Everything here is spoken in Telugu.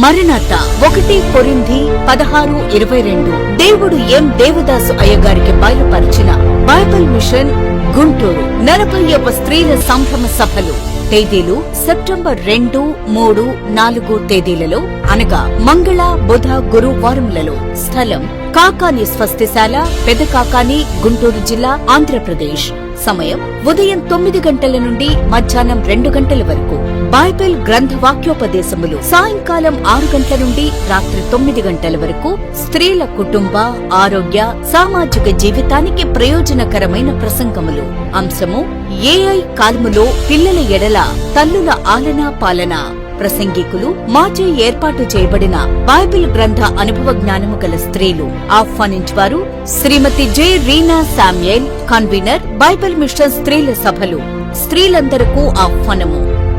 మరణత ఒకటి కొరింథీ పదహారు ఇరవై రెండు. దేవుడు ఎం దేవదాసు అయ్యగారికి బయలుపరిచిన బైబిల్ మిషన్ గుంటూరు. నలభైవ స్త్రీల సంభ్రమ సభలు. తేదీలు సెప్టెంబర్ రెండు మూడు నాలుగు తేదీలలో అనగా మంగళ బుధ గురువారములలో. స్థలం కాకాని స్వస్తిశాల పెద్ద కాకాని గుంటూరు జిల్లా ఆంధ్రప్రదేశ్. సమయం ఉదయం తొమ్మిది గంటల నుండి మధ్యాహ్నం రెండు గంటల వరకు. బైబిల్ గ్రంథ వాక్యోపదేశములు సాయంకాలం ఆరు గంటల నుండి రాత్రి తొమ్మిది గంటల వరకు స్త్రీల కుటుంబ ఆరోగ్య సామాజిక జీవితానికి ప్రయోజనకరమైన ప్రసంగములు. అంశము ఏఐ కాలములో పిల్లల ఎడల తల్లుల ఆలనా పాలన. ప్రసంగికులు మాచే ఏర్పాటు చేయబడిన బైబిల్ గ్రంథ అనుభవ జ్ఞానము గల స్త్రీలు. ఆహ్వానించువారు Srimati J Reena Samuel convener Bible mission స్త్రీల సభలు. స్త్రీలందరకు ఆహ్వానము.